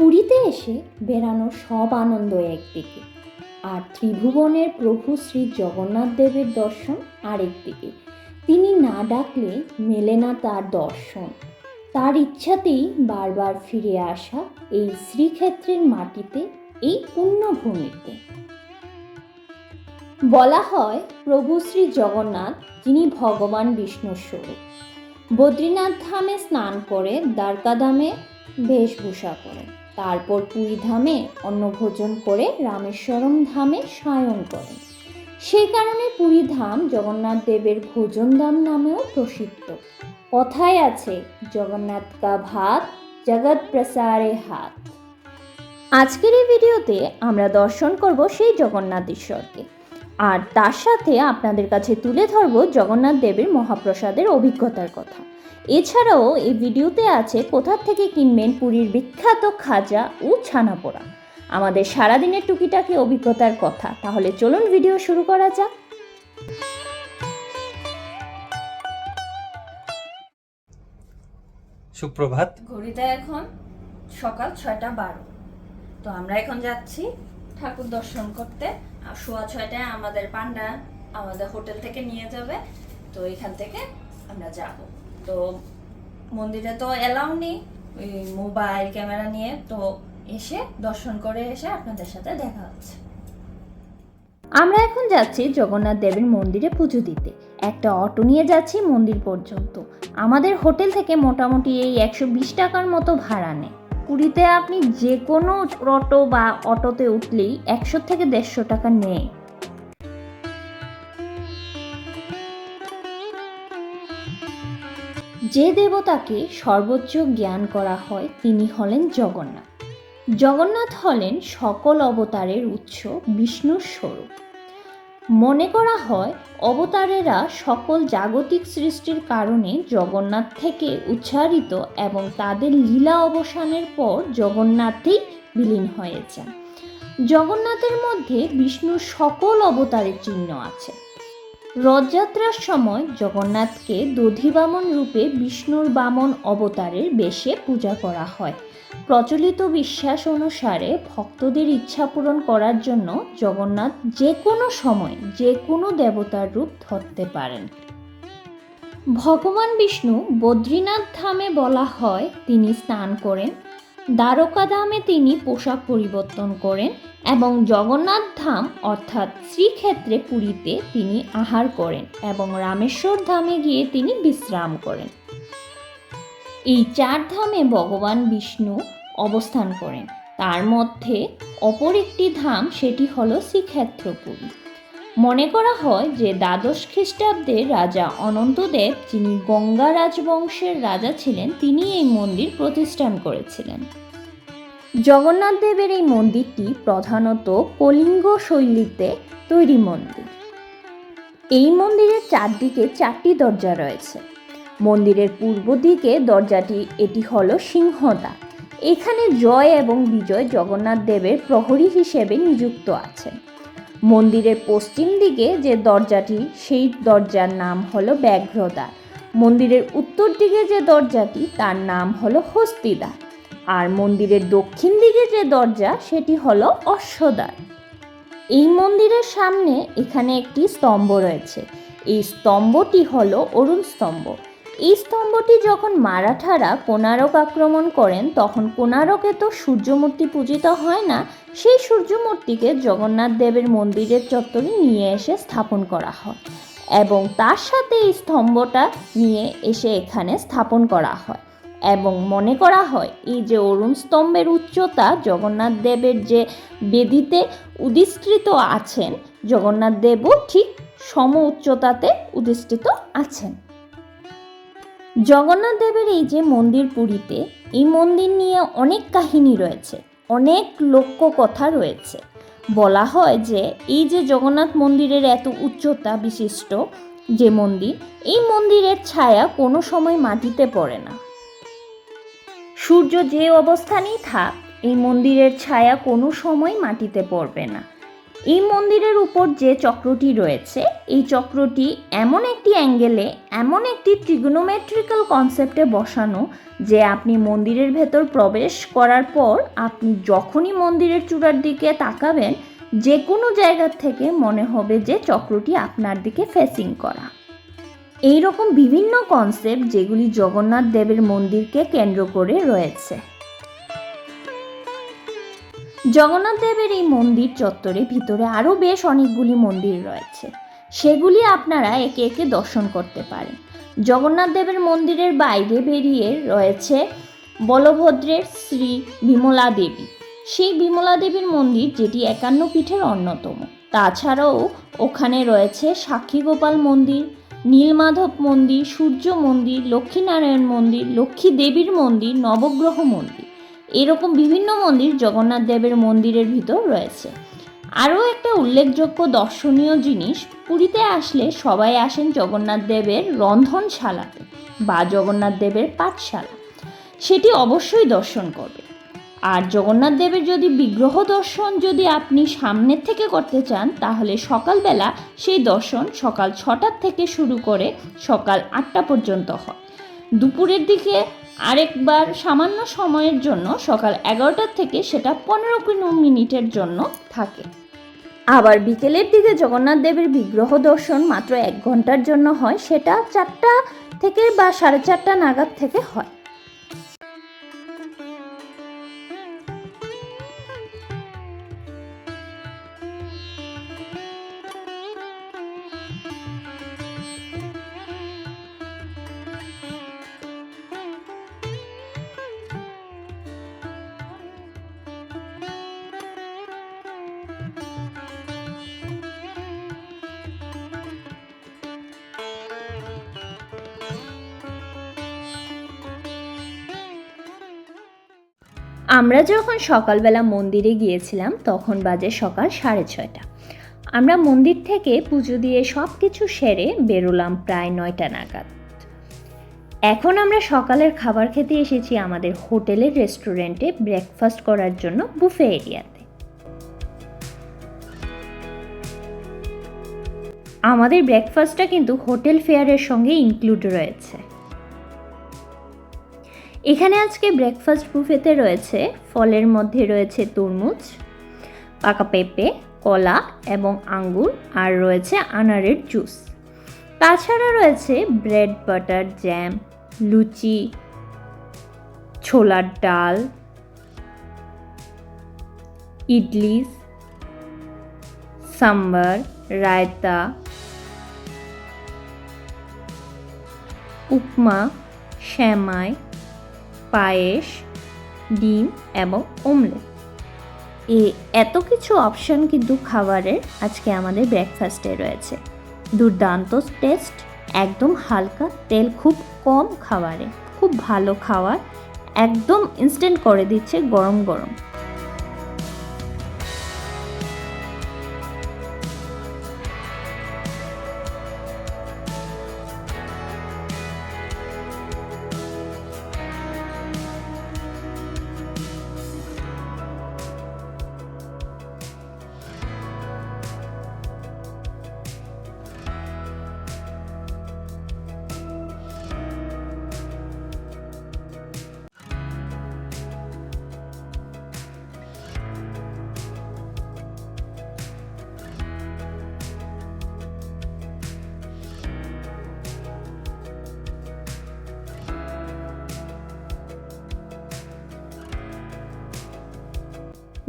পুরীতে এসে বেড়ানো সব আনন্দ একদিকে, আর ত্রিভুবনের প্রভু শ্রী জগন্নাথ দেবের দর্শন আরেকদিকে। তিনি না ডাকলে মেলে না তার দর্শন। তার ইচ্ছাতেই বারবার ফিরে আসা এই শ্রীক্ষেত্রের মাটিতে, এই পুণ্যভূমিতে। বলা হয়, প্রভু শ্রী জগন্নাথ, যিনি ভগবান বিষ্ণুর স্বরূপ। বদ্রীনাথ ধামে স্নান করে দ্বারকা ধামে বেশভূষা করেন। তারপর পুরী ধামে অন্নভোজন করে রামেশ্বরম ধামে সায়ন করেন। সেই কারণে পুরী ধাম জগন্নাথ দেবের ভোজন ধাম নামেও প্রসিদ্ধ। কথায় আছে, জগন্নাথ কা ভাত, জগৎ প্রসারে হাত। আজকের এই ভিডিওতে আমরা দর্শন করব সেই জগন্নাথ ঈশ্বরকে। আর তার সাথে আপনাদের কাছে তুলে ধরব জগন্নাথ দেবের মহাপ্রসাদের অভিজ্ঞতার কথা। এছাড়াও এই ভিডিওতে আছে কোথা থেকে কিনবেন পুরীর বিখ্যাত খাজা ও ছানাপোড়া আমাদের সারাদিনের টুকিটাকি অভিজ্ঞতার কথা। তাহলে চলুন ভিডিও শুরু করা যাক। সুপ্রভাত। ঘড়িতে এখন সকাল ছয়টা বারো। তো আমরা এখন যাচ্ছি ঠাকুর দর্শন করতে। সোয়া ছয়টায় আমাদের পান্ডা আমাদের হোটেল থেকে নিয়ে যাবে। তো এখান থেকে আমরা যাব। তো মন্দিরে তো অ্যালাউ নেই, ওই মোবাইল ক্যামেরা নিয়ে। তো এসে দর্শন করে এসে আপনাদের সাথে দেখা হচ্ছে। আমরা এখন যাচ্ছি জগন্নাথ দেবের মন্দিরে পুজো দিতে। একটা অটো নিয়ে যাচ্ছি মন্দির পর্যন্ত। আমাদের হোটেল থেকে মোটামুটি এই একশো বিশ টাকার মতো ভাড়া নেয়। পুরীতে আপনি যে কোনো অটো বা অটোতে উঠলেই একশো থেকে দেড়শো টাকা নেয়। যে দেবতাকে সর্বোচ্চ জ্ঞান করা হয় তিনি হলেন জগন্নাথ। জগন্নাথ হলেন সকল অবতারের উৎস বিষ্ণুর স্বরূপ। মনে করা হয় অবতারেরা সকল জাগতিক সৃষ্টির কারণে জগন্নাথ থেকে উচ্চারিত এবং তাদের লীলা অবসানের পর জগন্নাথেই বিলীন হয়েছে জগন্নাথের মধ্যে বিষ্ণুর সকল অবতারের চিহ্ন আছে। রথযাত্রার সময় জগন্নাথকে দধিবামন রূপে বিষ্ণুর বামন অবতারের বেশে পূজা করা হয়। প্রচলিত বিশ্বাস অনুসারে ভক্তদের ইচ্ছা পূরণ করার জন্য জগন্নাথ যে কোনো সময় যে কোনো দেবতার রূপ ধরতে পারেন। ভগবান বিষ্ণু বদ্রীনাথ ধামে বলা হয়, তিনি স্নান করেন। দ্বারকা ধামে তিনি পোশাক পরিবর্তন করেন এবং জগন্নাথ ধাম অর্থাৎ শ্রীক্ষেত্রে পুরীতে তিনি আহার করেন এবং রামেশ্বর ধামে গিয়ে তিনি বিশ্রাম করেন। এই চার ধামে ভগবান বিষ্ণু অবস্থান করেন। তার মধ্যে অপর একটি ধাম, সেটি হলো শ্রীক্ষেত্রপুরী। মনে করা হয় যে দ্বাদশ খ্রিস্টাব্দে রাজা অনন্তদেব, যিনি গঙ্গা রাজবংশের রাজা ছিলেন, তিনি এই মন্দির প্রতিষ্ঠান করেছিলেন। জগন্নাথ দেবের এই মন্দিরটি প্রধানত কলিঙ্গ শৈলীতে তৈরি মন্দির। এই মন্দিরের চারদিকে চারটি দরজা রয়েছে। মন্দিরের পূর্ব দিকে দরজাটি, এটি হলো সিংহদ্বার। এখানে জয় এবং বিজয় জগন্নাথ দেবের প্রহরী হিসেবে নিযুক্ত আছেন। মন্দিরের পশ্চিম দিকে যে দরজাটি, সেই দরজার নাম হলো ব্যাঘ্রদ্বার। মন্দিরের উত্তর দিকে যে দরজাটি, তার নাম হলো হস্তিদ্বার আর মন্দিরের দক্ষিণ দিকে যে দরজা, সেটি হলো অশ্বদ্বার। এই মন্দিরের সামনে এখানে একটি স্তম্ভ রয়েছে। এই স্তম্ভটি হলো অরুণ স্তম্ভ। এই স্তম্ভটি যখন মারাঠারা কোনারক আক্রমণ করেন, তখন কোনারকে তো সূর্যমূর্তি পূজিত হয় না, সেই সূর্যমূর্তিকে জগন্নাথ দেবের মন্দিরের চত্বরে নিয়ে এসে স্থাপন করা হয় এবং তার সাথে এই স্তম্ভটা নিয়ে এসে এখানে স্থাপন করা হয় এবং মনে করা হয়, এই যে অরুণ স্তম্ভের উচ্চতা, জগন্নাথ দেবের যে বেদিতে উদিষ্কৃত আছেন, জগন্নাথ দেবও ঠিক সম উচ্চতাতে উদিষ্ঠিত আছেন। জগন্নাথ দেবের এই যে মন্দির পুরীতে, এই মন্দির নিয়ে অনেক কাহিনী রয়েছে, অনেক লোক্য কথা রয়েছে। বলা হয় যে, এই যে জগন্নাথ মন্দিরের এত উচ্চতা বিশিষ্ট যে মন্দির, এই মন্দিরের ছায়া কোনো সময় মাটিতে পড়ে না। সূর্য যে অবস্থানেই থাক, এই মন্দিরের ছায়া কোনো সময় মাটিতে পড়বে না। এই মন্দিরের উপর যে চক্রটি রয়েছে, এই চক্রটি এমন একটি অ্যাঙ্গেলে, এমন একটি ট্রিগোনোমেট্রিক্যাল কনসেপ্টে বসানো যে আপনি মন্দিরের ভেতর প্রবেশ করার পর আপনি যখনই মন্দিরের চূড়ার দিকে তাকাবেন, যে কোনো জায়গার থেকে মনে হবে যে চক্রটি আপনার দিকে ফেসিং করা। এই রকম বিভিন্ন কনসেপ্ট যেগুলি জগন্নাথ দেবের মন্দিরকে কেন্দ্র করে রয়েছে। জগন্নাথ দেবের এই মন্দির চত্বরে ভিতরে আরও বেশ অনেকগুলি মন্দির রয়েছে। সেগুলি আপনারা একে একে দর্শন করতে পারেন। জগন্নাথ দেবের মন্দিরের বাইরে বেরিয়ে রয়েছে বলভদ্রের শ্রী বিমলা দেবী। সেই বিমলা দেবীর মন্দির যেটি একান্ন পীঠের অন্যতম। তাছাড়াও ওখানে রয়েছে সাক্ষী গোপাল মন্দির, নীলমাধব মন্দির, সূর্য মন্দির, লক্ষ্মীনারায়ণ মন্দির, লক্ষ্মী দেবীর মন্দির, নবগ্রহ মন্দির। এরকম বিভিন্ন মন্দির জগন্নাথ দেবের মন্দিরের ভিতর রয়েছে। আরও একটা উল্লেখযোগ্য দর্শনীয় জিনিস, পুরীতে আসলে সবাই আসেন জগন্নাথ দেবের রন্ধনশালাতে বা জগন্নাথ দেবের পাঠশালা। সেটি অবশ্যই দর্শন করবে। আর জগন্নাথ দেবের যদি বিগ্রহ দর্শন যদি আপনি সামনের থেকে করতে চান, তাহলে সকালবেলা সেই দর্শন সকাল ছটার থেকে শুরু করে সকাল আটটা পর্যন্ত হয়। দুপুরের দিকে আরেকবার সামান্য সময়ের জন্য সকাল এগারোটার থেকে সেটা পনেরো কোনো মিনিটের জন্য থাকে। আবার বিকেলের দিকে জগন্নাথ দেবের বিগ্রহ দর্শন মাত্র এক ঘণ্টার জন্য হয়, সেটা চারটা থেকে বা সাড়ে চারটা নাগাদ থেকে হয়। আমরা যখন সকালবেলা মন্দিরে গিয়েছিলাম, তখন বাজে সকাল সাড়ে ছয়টা। আমরা মন্দির থেকে পুজো দিয়ে সব কিছু সেরে বেরোলাম প্রায় নয়টা নাগাদ। এখন আমরা সকালের খাবার খেতে এসেছি আমাদের হোটেলের রেস্টুরেন্টে ব্রেকফাস্ট করার জন্য বুফে এরিয়াতে। আমাদের ব্রেকফাস্টটা কিন্তু হোটেল ফেয়ারের সঙ্গে ইনক্লুড রয়েছে। এখানে আজকে ব্রেকফাস্ট বুফেতে রয়েছে ফলের মধ্যে রয়েছে তরমুজ, পাকা পেঁপে, কলা এবং আঙ্গুর, আর রয়েছে আনারের জুস তাছাড়া রয়েছে ব্রেড বাটার জ্যাম লুচি, ছোলার ডাল ইডলি সাম্বার, রায়তা, উপমা শ্যামাই পায়েস, ডিম এবং অমলেট। এ এত কিছু অপশান কিন্তু খাবারের আজকে আমাদের ব্রেকফাস্টে রয়েছে। দুর্দান্ত টেস্ট একদম হালকা তেল খুব কম খাবারে। খুব ভালো খাবার একদম ইনস্ট্যান্ট করে দিচ্ছে গরম গরম।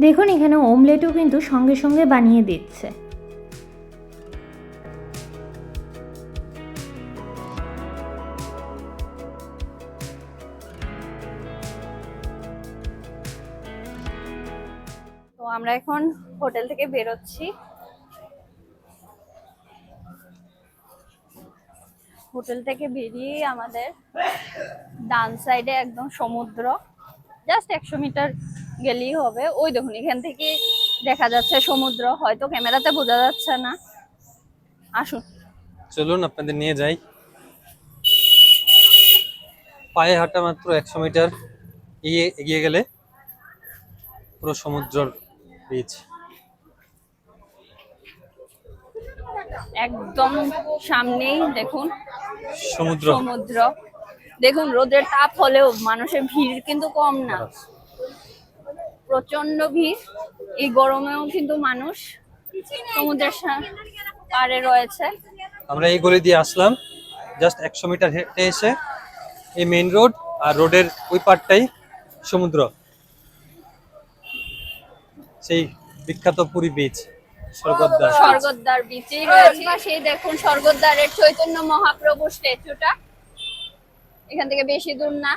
দেখুন, এখানে ওমলেটও কিন্তু সঙ্গে সঙ্গে বানিয়ে দিচ্ছে। তো আমরা এখন হোটেল থেকে বেরোচ্ছি। হোটেল থেকে বেরিয়ে আমাদের ডান সাইডে একদম সমুদ্র জাস্ট একশো মিটার গেলেই হবে। ওই দেখুন এখান থেকে দেখা যাচ্ছে সমুদ্র হয়তো ক্যামেরাতে বোঝা যাচ্ছে না। আসুন। চলুন আপনাদের নিয়ে যাই। পায়ে হাঁটা মাত্র একশো মিটার। এগিয়ে এগিয়ে গেলে পুরো সমুদ্রর বীচ একদম সামনেই দেখুন সমুদ্র। সমুদ্র। দেখুন রোদের তাপ হলেও মানুষের ভিড় কিন্তু কম না। প্রচণ্ড ভিড়। এই গরমেও কিন্তু মানুষ সমুদ্রের পাড়ে রয়েছে। আমরা এই গলি দিয়ে আসলাম। জাস্ট একশো মিটার হেঁটে এসে এই মেইন রোড আর রোডের ওই পারটাই সমুদ্র। সেই বিখ্যাত পুরী বিচ স্বর্গদ্বার। স্বর্গদ্বার বিচেই রয়েছে। পাশেই দেখুন স্বর্গদ্বারের চৈতন্য মহাপ্রভু স্ট্যাচুটা এখান থেকে বেশি দূর না।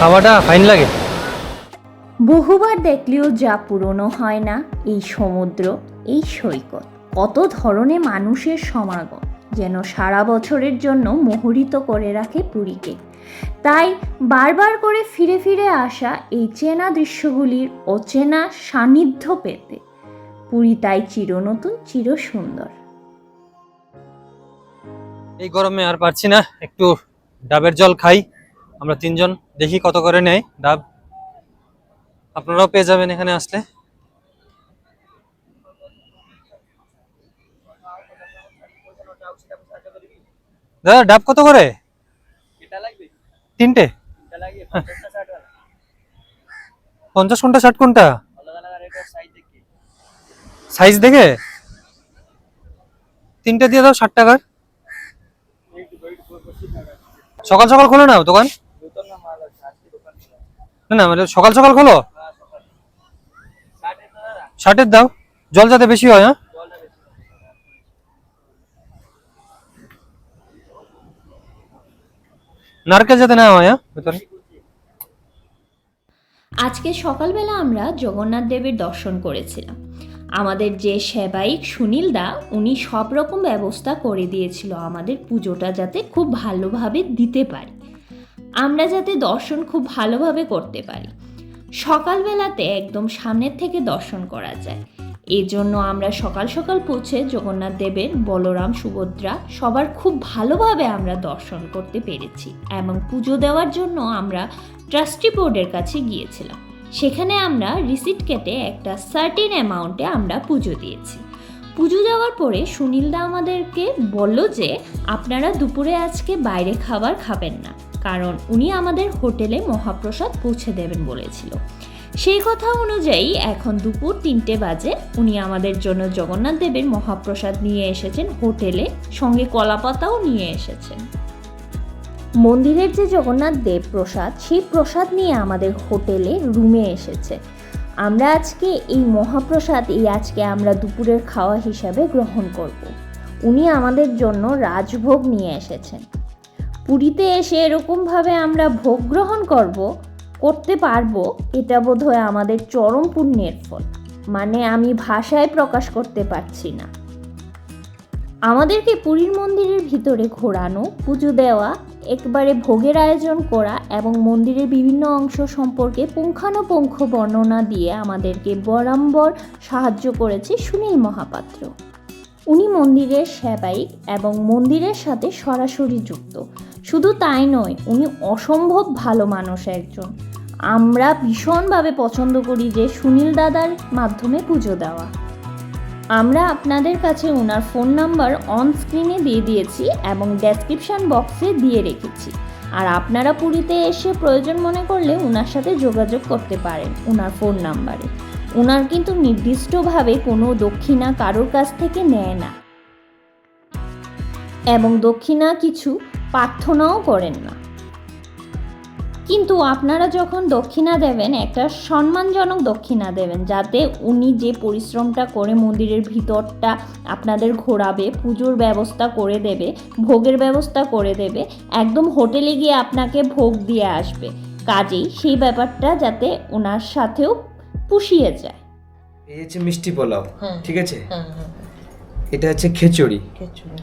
খাওয়াটা ফাইন লাগে। বহুবার দেখলেও যা পুরনো হয় না এই সমুদ্র এই সৈকত। কত ধরনের মানুষের সমাগম যেন সারা বছরের জন্য মোহরিত করে রাখে পুরীকে। তাই বারবার করে ফিরে ফিরে আসা এই চেনা দৃশ্যগুলির অচেনা সান্নিধ্য পেতে পুরী তাই চিরনতুন চির সুন্দর এই গরমে আর পারছি না একটু ডাবের জল খাই আমরা তিনজন। দেখি কত করে নেয় ডাব। আপনারাও পেয়ে যাবেন এখানে আসলে। দাদা ডাব কত করে? তিনটে। পঞ্চাশ কোনটা ষাট কোনটা? সাইজ দেখে। তিনটে দিয়ে দাও ষাট টাকার। সকাল সকাল খোলো না দোকান। না না মানে সকাল সকাল খোলো। ষাটের দাও। জল যাতে বেশি হয় হ্যাঁ? নারকেল যাতে না হয় হ্যাঁ ভেতরে। আজকে সকালবেলা আমরা জগন্নাথ দেবের দর্শন করেছিলাম। আমাদের যে সেবায়িক সুনীল দা, উনি সব রকম ব্যবস্থা করে দিয়েছিল আমাদের পুজোটা যাতে খুব ভালোভাবে দিতে পারি। আমরা যাতে দর্শন খুব ভালোভাবে করতে পারি। সকালবেলাতে একদম সামনের থেকে দর্শন করা যায়। এই জন্য আমরা সকাল সকাল পৌঁছে জগন্নাথ দেবের, বলরাম, সুভদ্রা সবার খুব ভালোভাবে আমরা দর্শন করতে পেরেছি এবং পুজো দেওয়ার জন্য আমরা ট্রাস্টি বোর্ডের কাছে গিয়েছিলাম। সেখানে আমরা রিসিট কেটে একটা সার্টিন অ্যামাউন্টে আমরা পুজো দিয়েছি। পুজো দেওয়ার পরে সুনীলদা আমাদেরকে বলল যে, আপনারা দুপুরে আজকে বাইরে খাবার খাবেন না। কারণ উনি আমাদের হোটেলে মহাপ্রসাদ পৌঁছে দেবেন বলেছিল। সেই কথা অনুযায়ী এখন দুপুর তিনটে বাজে। উনি আমাদের জন্য জগন্নাথ দেবের মহাপ্রসাদ নিয়ে এসেছেন হোটেলে, সঙ্গে কলাপাতাও নিয়ে এসেছেন। মন্দিরের যে জগন্নাথ দেব প্রসাদ, সেই প্রসাদ নিয়ে আমাদের হোটেলে রুমে এসেছে। আমরা আজকে এই মহাপ্রসাদ, এই আজকে আমরা দুপুরের খাওয়া হিসাবে গ্রহণ করব। উনি আমাদের জন্য রাজভোগ নিয়ে এসেছেন। পুরীতে এসে এরকমভাবে আমরা ভোগ গ্রহণ করব, করতে পারব, এটা বোধহয় আমাদের চরম পুণ্যের ফল। মানে আমি ভাষায় প্রকাশ করতে পারছি না। আমাদেরকে পুরীর মন্দিরের ভিতরে ঘোরানো, পুজো দেওয়া, একবারে ভোগের আয়োজন করা এবং মন্দিরের বিভিন্ন অংশ সম্পর্কে পুঙ্খানুপুঙ্খ বর্ণনা দিয়ে আমাদেরকে বরাম্বর সাহায্য করেছে সুনীল মহাপাত্র। উনি মন্দিরের সেবায়িক এবং মন্দিরের সাথে সরাসরি যুক্ত। শুধু তাই নয়, উনি অসম্ভব ভালো মানুষ একজন। আমরা ভীষণভাবে পছন্দ করি যে সুনীল দাদার মাধ্যমে পুজো দেওয়া। আমরা আপনাদের কাছে ওনার ফোন নাম্বার অন স্ক্রিনে দিয়ে দিয়েছি এবং ডেসক্রিপশন বক্সে দিয়ে রেখেছি। আর আপনারা পুরীতে এসে প্রয়োজন মনে করলে ওনার সাথে যোগাযোগ করতে পারেন ওনার ফোন নাম্বারে। ওনার কিন্তু নির্দিষ্টভাবে কোনো দক্ষিণা কারোর কাছ থেকে নেয় না। এবং দক্ষিণা কিছু প্রার্থনাও করেন না। কিন্তু আপনারা যখন দক্ষিণা দেবেন, একটা সম্মানজনক দক্ষিণা দেবেন, যাতে উনি যে পরিশ্রমটা করে মন্দিরের ভিতরটা আপনাদের ঘোরাবে, পুজোর ব্যবস্থা করে দেবে, ভোগের ব্যবস্থা করে দেবে, একদম হোটেলে গিয়ে আপনাকে ভোগ দিয়ে আসবে। কাজেই সেই ব্যাপারটা যাতে ওনার সাথেও পুষিয়ে যায়। এই হচ্ছে মিষ্টি পোলাও। ঠিক আছে? এটা হচ্ছে খিচুড়ি।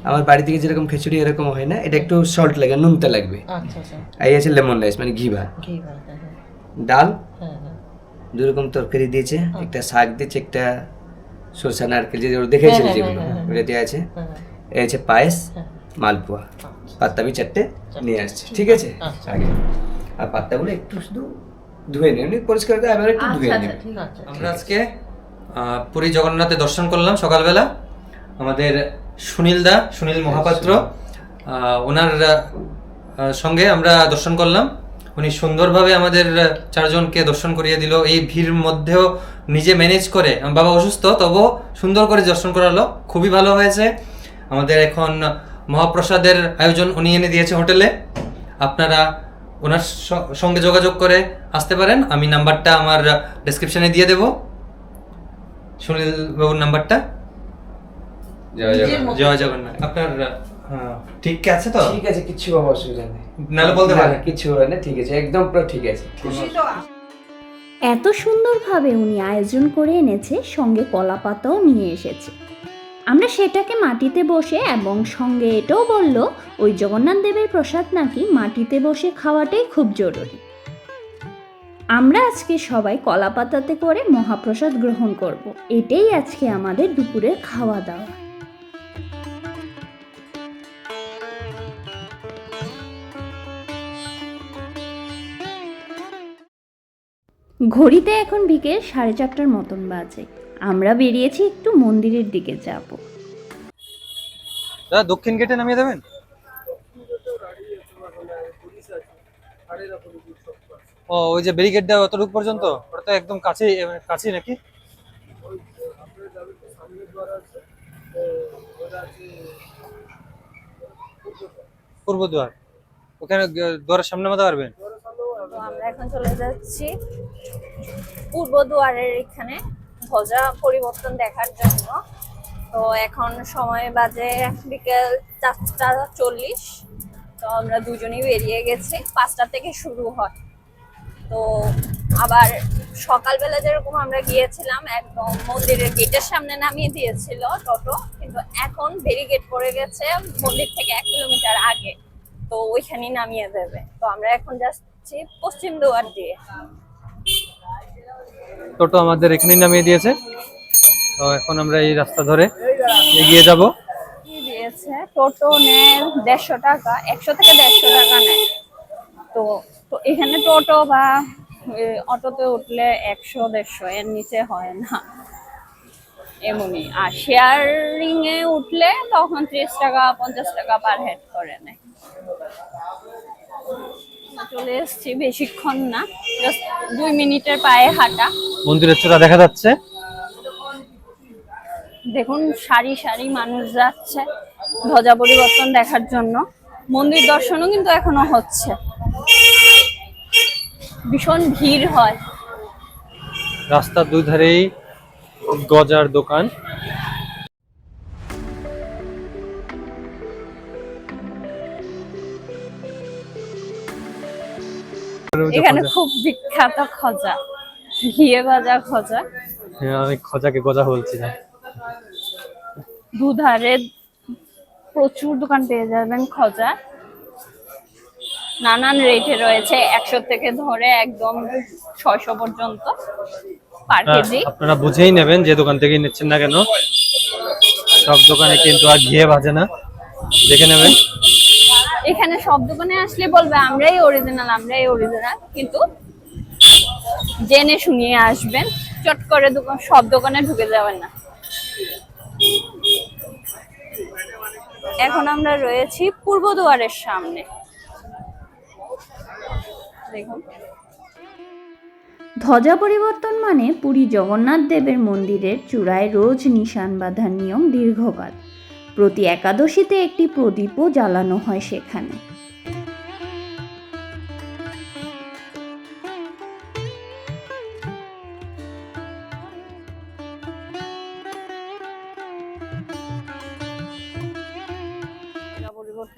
আমার বাড়ি থেকে যেরকম খিচুড়ি এরকম হয় না এটা একটু সল্ট লাগে নুনতে লাগবে। আচ্ছা আচ্ছা। এই আছে লেমন রাইস মানে ঘি ভাত। ডাল? দু রকম তরকারি দিয়েছে একটা শাক দিয়েছে একটা সরষা নারকেল যে দেখেছিল হ্যাঁ, হ্যাঁ, যেগুলো। ওটা দিয়ে আছে এই আছে পায়েস মালপোয়া। পাত্তা আমি চারটে নিয়ে আসছে ঠিক আছে। আচ্ছা। আগে। আর পাত্তাগুলো একটু শুধু ধুয়ে নেবেন পরিষ্কার করে এবার একটু ধুয়ে নেবেন আমরা আজকে পুরী জগন্নাথে দর্শন করলাম সকালবেলা। আমাদের সুনীল দা সুনীল মহাপাত্র ওনার সঙ্গে আমরা দর্শন করলাম। উনি সুন্দরভাবে আমাদের চারজনকে দর্শন করিয়ে দিল। এই ভিড় মধ্যেও নিজে ম্যানেজ করে আমার বাবা অসুস্থ তবুও সুন্দর করে দর্শন করালো। খুবই ভালো হয়েছে। আমাদের এখন মহাপ্রসাদের আয়োজন উনি এনে দিয়েছে হোটেলে। আপনারা ওনার সঙ্গে যোগাযোগ করে আসতে পারেন। আমি নাম্বারটা আমার ডেসক্রিপশনে দিয়ে দেব। সুনীল বাবুর নাম্বারটা। জয় জগন্নাথ। আপনার ঠিক আছে তো? ঠিক আছে কিচ্ছু বাবা অসুবিধা নেই। নাহলে বলতে পারেন। না, হবে না ঠিক আছে একদম পুরো ঠিক আছে। এত সুন্দরভাবে উনি আয়োজন করে এনেছে সঙ্গে কলা পাতাও নিয়ে এসেছে। আমরা সেটাকে মাটিতে বসে এবং সঙ্গে এটাও বলল, ওই জগন্নাথ দেবের প্রসাদ নাকি মাটিতে বসে খাওয়াটাই খুব জরুরি। আমরা আজকে সবাই কলা পাতাতে করে মহাপ্রসাদ গ্রহণ করব। এটাই আজকে আমাদের দুপুরের খাওয়া দাওয়া ঘড়িতে এখন বিকেল সাড়ে চারটার মতন বাজে। আমরা বেরিয়েছি একটু মন্দিরের দিকে যাব। দাদা দক্ষিণ গেটে নামিয়ে দেবেন? ও ওই যে ব্যারিকেডটা অতটুকু পর্যন্ত? ওটা তো একদম কাছেই কাছেই নাকি? পূর্ব দুয়ার ওখানে দুয়ারের সামনে মতো পারবেন আমরা এখন চলে যাচ্ছি। পূর্ব দুয়ারের এখানে। ধ্বজা পরিবর্তন দেখার জন্য। তো এখন সময় বাজে বিকেল চারটা চল্লিশ। তো আমরা দুজনেই বেরিয়ে গেছি। পাঁচটা থেকে শুরু হয়। তো আবার সকালবেলা যেরকম আমরা গিয়েছিলাম, একদম মন্দিরের গেটের সামনে নামিয়ে দিয়েছিল টোটো। কিন্তু এখন ব্যারিকেড পড়ে গেছে মন্দির থেকে এক কিলোমিটার আগে। তো ওইখানেই নামিয়ে দেবে। তো আমরা এখন যাচ্ছি পশ্চিম দুয়ার দিয়ে। টোটো আমাদের এখানেই নামিয়ে দিয়েছে। তো এখন আমরা এই রাস্তা ধরে এগিয়ে যাব। টোটো নেয় দেড়শো টাকা, একশো থেকে দেড়শো টাকা নেয়। তো তো এখানে টোটো বা অটোতে উঠলে একশো, দেড়শো, এর নিচে হয় না। এমনই। আর শেয়ারিং এ উঠলে তখন ত্রিশ টাকা, পঞ্চাশ টাকা পার হেড করে নেয়। চলে এসেছি, বেশিক্ষণ না জাস্ট দুই মিনিটের পায়ে হাঁটা। মন্দিরের চূড়া দেখা যাচ্ছে। দেখুন সারি সারি মানুষ যাচ্ছে ধ্বজা পরিবর্তন দেখার জন্য। মন্দির দর্শনও কিন্তু এখনও হচ্ছে। ভীষণ ভিড় হয়। রাস্তার দুই ধারেই গজার দোকান। এখানে খুব বিখ্যাত খজা। ঘিয়ে ভাজা খজা। হ্যাঁ, আমি খজাকে গজা বলছি না। দুধারে প্রচুর দোকান পেয়ে যাবেন খজা। নানান রেটে রয়েছে একশো থেকে ধরে একদম ছয়শো পর্যন্ত পার কেজি। আপনারা বুঝেই নেবেন যে দোকান থেকে নিচ্ছেন না কেন। সব দোকানে কিন্তু আর ঘিয়ে ভাজে না। দেখে নেবেন। এখানে সব দোকানে আসলে বলবে আমরাই অরিজিনাল আমরাই অরিজিনাল কিন্তু জেনে শুনিয়ে আসবেন। চট করে দোকান, সব দোকানে ঢুকে যাবেন না। এখন আমরা রয়েছি পূর্ব দুয়ারের সামনে। দেখুন। ধ্বজা পরিবর্তন মানে পুরী জগন্নাথ দেবের মন্দিরের চূড়ায় রোজ নিশান বাঁধার নিয়ম দীর্ঘকাল। প্রতি একাদশীতে একটি প্রদীপও জ্বালানো হয় সেখানে।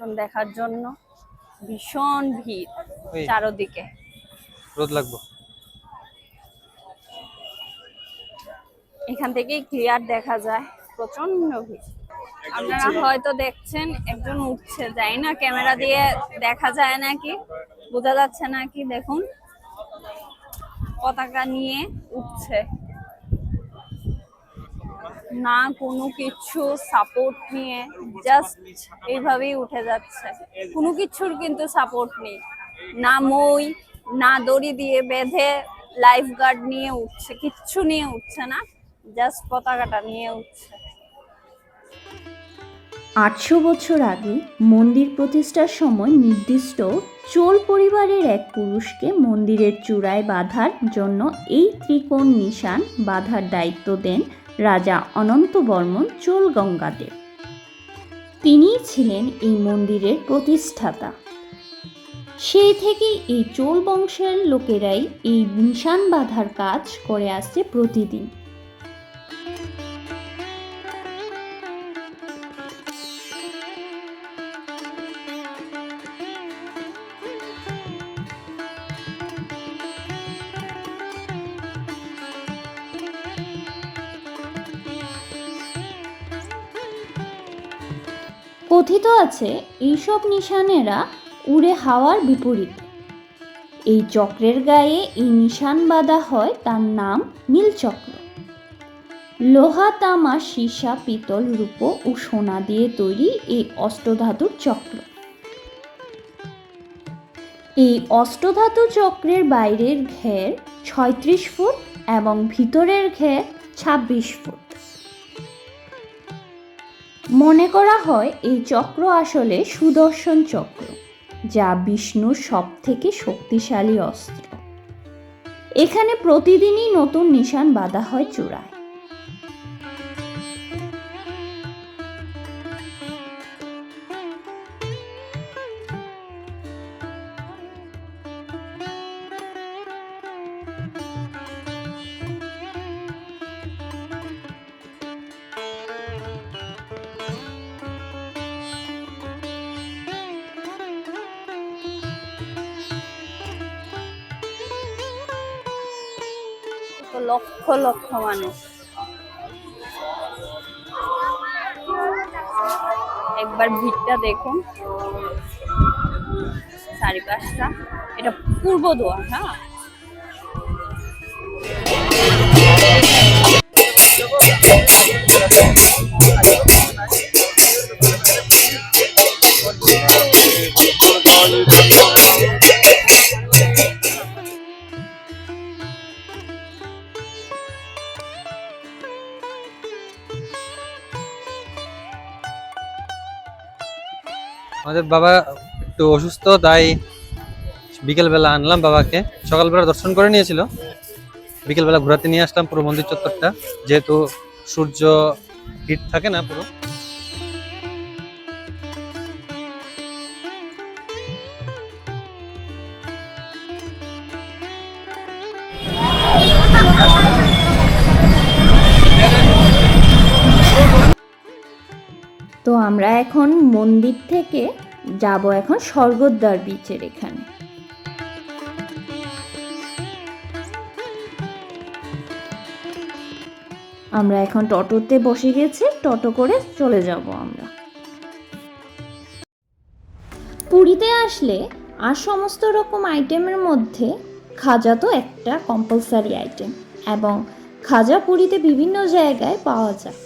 পরিবর্তন দেখার জন্য ভীষণ ভিড় ওই। চারদিকে। রোদ লাগবো। এখান থেকেই ক্লিয়ার দেখা যায় প্রচণ্ড ভিড়। আপনারা হয়তো দেখছেন একজন উঠছে যাই না ক্যামেরা দিয়ে দেখা যায় নাকি বোঝা যাচ্ছে নাকি দেখুন। পতাকা নিয়ে উঠছে। না কোনো কিছু সাপোর্ট নিয়ে জাস্ট এইভাবেই উঠে যাচ্ছে। কোনো কিছুর কিন্তু সাপোর্ট নেই। না মই, না দড়ি দিয়ে বেঁধে লাইফ গার্ড নিয়ে উঠছে, কিচ্ছু নিয়ে উঠছে না জাস্ট পতাকাটা নিয়ে উঠছে। আটশো বছর আগে মন্দির প্রতিষ্ঠার সময় নির্দিষ্ট চোল পরিবারের এক পুরুষকে মন্দিরের চূড়ায় বাঁধার জন্য এই ত্রিকোণ নিশান বাঁধার দায়িত্ব দেন রাজা অনন্ত বর্মন চোল গঙ্গাদেব। তিনিই ছিলেন এই মন্দিরের প্রতিষ্ঠাতা। সেই থেকে এই চোল বংশের লোকেরাই এই নিশান বাঁধার কাজ করে আসছে প্রতিদিন। কথিত আছে, এইসব নিশানেরা উড়ে হাওয়ার বিপরীতে। এই চক্রের গায়ে এই নিশান বাঁধা হয় তার নাম নীলচক্র। লোহা, তামা, সীসা, পিতল, রূপো ও সোনা দিয়ে তৈরি এই অষ্টধাতুর চক্র। এই অষ্টধাতু চক্রের বাইরের ঘের ছয়ত্রিশ ফুট এবং ভিতরের ঘের ছাব্বিশ ফুট। মনে করা হয় এই চক্র আসলে সুদর্শন চক্র, যা বিষ্ণুর সব থেকে শক্তিশালী অস্ত্র। এখানে প্রতিদিনই নতুন নিশান বাঁধা হয় চূড়ায়। লক্ষ লক্ষ মানুষ। একবার ভিড়টা দেখুন। চারিপাশটা। এটা পূর্ব দোয়া হ্যাঁ? আমাদের বাবা একটু অসুস্থ, তাই বিকেলবেলা আনলাম বাবাকে। সকালবেলা দর্শন করে নিয়েছিল। বিকেলবেলা ঘোরাতে নিয়ে আসলাম পুরো মন্দির চত্বরটা। যেহেতু সূর্য হিট থাকে না পুরো আমরা এখন মন্দির থেকে যাব এখন স্বর্গদ্বার বিচের এখানে। আমরা এখন টোটোতে বসে গেছি, টোটো করে চলে যাব আমরা। পুরীতে আসলে আর সমস্ত রকম আইটেমের মধ্যে খাজা তো একটা কম্পালসারি আইটেম এবং খাজা পুরীতে বিভিন্ন জায়গায় পাওয়া যায়।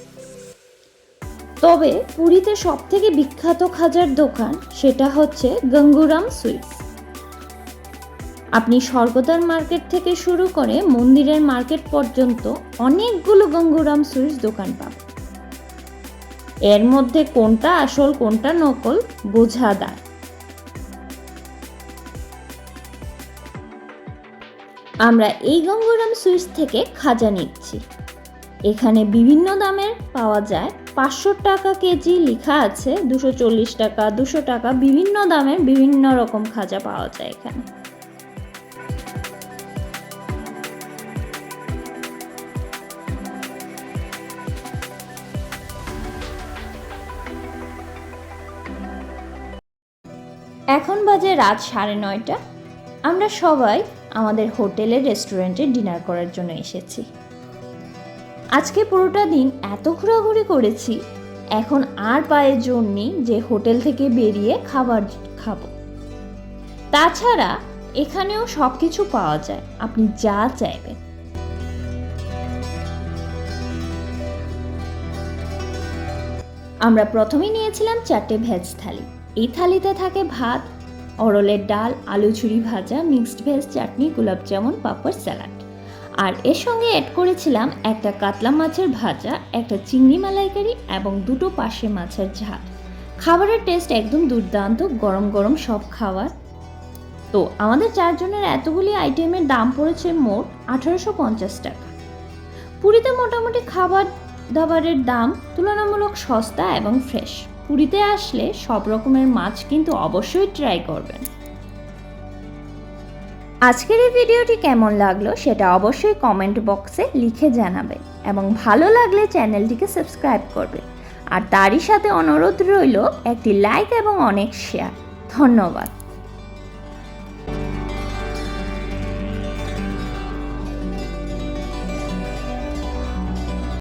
তবে পুরীতে সব থেকে বিখ্যাত খাজার দোকান সেটা হচ্ছে গঙ্গুরাম সুইটস। আপনি স্বর্গদ্বার মার্কেট থেকে শুরু করে মন্দিরের মার্কেট পর্যন্ত অনেকগুলো গঙ্গুরাম সুইটস দোকান পাবেন। এর মধ্যে কোনটা আসল, কোনটা নকল, বোঝা দায়। আমরা এই গঙ্গুরাম সুইটস থেকে খাজা নিচ্ছি। এখানে বিভিন্ন দামের পাওয়া যায় পাঁচশো টাকা কেজি লেখা আছে, দুশো চল্লিশ টাকা, দুশো টাকা, বিভিন্ন দামে বিভিন্ন রকম খাজা পাওয়া যায় এখানে। এখন বাজে রাত সাড়ে নয়টা। আমরা সবাই আমাদের হোটেলের রেস্টুরেন্টে ডিনার করার জন্য এসেছি। আজকে পুরোটা দিন এত ঘোরাঘুরি করেছি। এখন আর পায়ে জোর নেই যে হোটেল থেকে বেরিয়ে খাবার খাব। তাছাড়া এখানেও সব কিছু পাওয়া যায়। আপনি যা চাইবেন। আমরা প্রথমেই নিয়েছিলাম চারটে ভেজ থালি। এই থালিতে থাকে ভাত, অরলের ডাল আলু ঝুরি ভাজা, মিক্সড ভেজ চাটনি, গোলাপ জামুন, পাঁপড়, স্যালাড। আর এর সঙ্গে অ্যাড করেছিলাম একটা কাতলা মাছের ভাজা, একটা চিংড়ি মালাইকারি এবং দুটো পাশে মাছের ঝাল। খাবারের টেস্ট একদম দুর্দান্ত, গরম গরম সব খাবার। তো আমাদের চারজনের এতগুলি আইটেমের দাম পড়েছে মোট আঠারোশো পঞ্চাশ টাকা। পুরীতে মোটামুটি খাবার দাবারের দাম তুলনামূলক সস্তা এবং ফ্রেশ পুরীতে আসলে সব রকমের মাছ কিন্তু অবশ্যই ট্রাই করবেন। আজকের এই ভিডিওটি কেমন লাগল সেটা অবশ্যই কমেন্ট বক্সে লিখে জানাবে এবং ভালো লাগলে চ্যানেলটিকে সাবস্ক্রাইব করবে। আর তারই সাথে অনুরোধ রইল একটি লাইক এবং অনেক শেয়ার ধন্যবাদ।